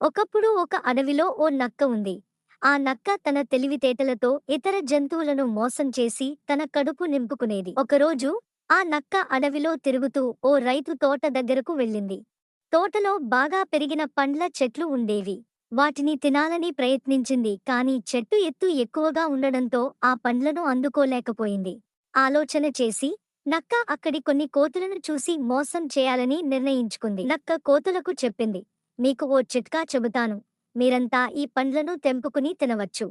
ఒకప్పుడు ఒక అడవిలో ఓ నక్క ఉంది. ఆ నక్క తన తెలివితేటలతో ఇతర జంతువులను మోసం చేసి తన కడుపు నింపుకునేది. ఒకరోజు ఆ నక్క అడవిలో తిరుగుతూ ఓ రైతు తోట దగ్గరకు వెళ్ళింది. తోటలో బాగా పెరిగిన పండ్ల చెట్లు ఉండేవి. వాటిని తినాలని ప్రయత్నించింది కాని చెట్టు ఎత్తు ఎక్కువగా ఉండడంతో ఆ పండ్లను అందుకోలేకపోయింది. ఆలోచన చేసి నక్క అక్కడి కొన్ని కోతులను చూసి మోసం చేయాలని నిర్ణయించుకుంది. నక్క కోతులకు చెప్పింది మీకు ఓ చిట్కా చెబుతాను. మీరంతా ఈ పండ్లను తెంపుకుని తినవచ్చు.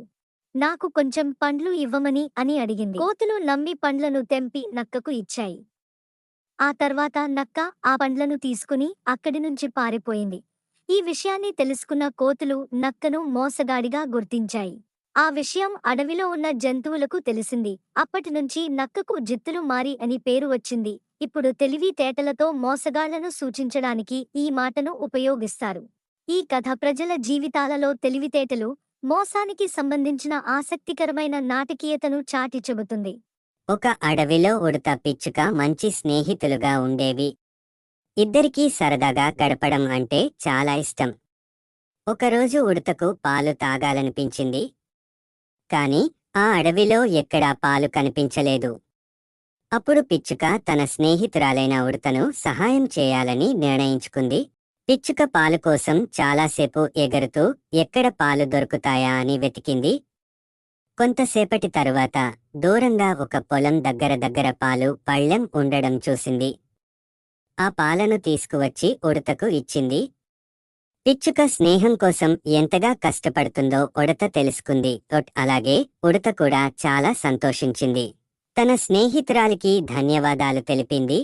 నాకు కొంచెం పండ్లు ఇవ్వమని అని అడిగింది. కోతులు నమ్మి పండ్లను తెంపి నక్కకు ఇచ్చాయి. ఆ తర్వాత నక్క ఆ పండ్లను తీసుకుని అక్కడి నుంచి పారిపోయింది. ఈ విషయాన్ని తెలుసుకున్న కోతులు నక్కను మోసగాడిగా గుర్తించాయి. ఆ విషయం అడవిలో ఉన్న జంతువులకు తెలిసింది. అప్పటినుంచి నక్కకు జిత్తులు మారి అని పేరు వచ్చింది. ఇప్పుడు తెలివితేటలతో మోసగాళ్ళను సూచించడానికి ఈ మాటను ఉపయోగిస్తారు. ఈ కథ ప్రజల జీవితాలలో తెలివితేటలు మోసానికి సంబంధించిన ఆసక్తికరమైన నాటకీయతను చాటి చెబుతుంది. ఒక అడవిలో ఉడత పిచ్చుక మంచి స్నేహితులుగా ఉండేవి. ఇద్దరికీ సరదాగా గడపడం అంటే చాలా ఇష్టం. ఒకరోజు ఉడతకు పాలు తాగాలనిపించింది. కాని ఆ అడవిలో ఎక్కడా పాలు కనిపించలేదు. అప్పుడు పిచ్చుక తన స్నేహితురాలైన ఉడతను సహాయం చేయాలని నిర్ణయించుకుంది. పిచ్చుక పాలు కోసం చాలాసేపు ఎగరుతూ ఎక్కడ పాలు దొరుకుతాయా? అని వెతికింది. కొంతసేపటి తరువాత దూరంగా ఒక పొలం దగ్గర దగ్గర పాలు పళ్ళెం ఉండడం చూసింది. ఆ పాలను తీసుకువచ్చి ఉడతకు ఇచ్చింది. పిచ్చుక స్నేహం కోసం ఎంతగా కష్టపడుతుందో ఉడత తెలుసుకుంది. అలాగే ఉడత కూడా చాలా సంతోషించింది. తన స్నేహితురాలికి ధన్యవాదాలు తెలిపింది.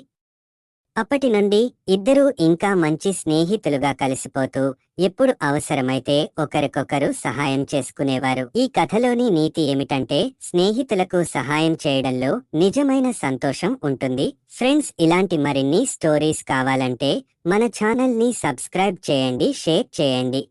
అప్పటి నుండి ఇద్దరూ ఇంకా మంచి స్నేహితులుగా కలిసిపోతూ ఎప్పుడు అవసరమైతే ఒకరికొకరు సహాయం చేసుకునేవారు. ఈ కథలోని నీతి ఏమిటంటే స్నేహితులకు సహాయం చేయడంలో నిజమైన సంతోషం ఉంటుంది. ఫ్రెండ్స్ ఇలాంటి మరిన్ని స్టోరీస్ కావాలంటే మన ఛానల్ని సబ్స్క్రైబ్ చేయండి షేర్ చేయండి.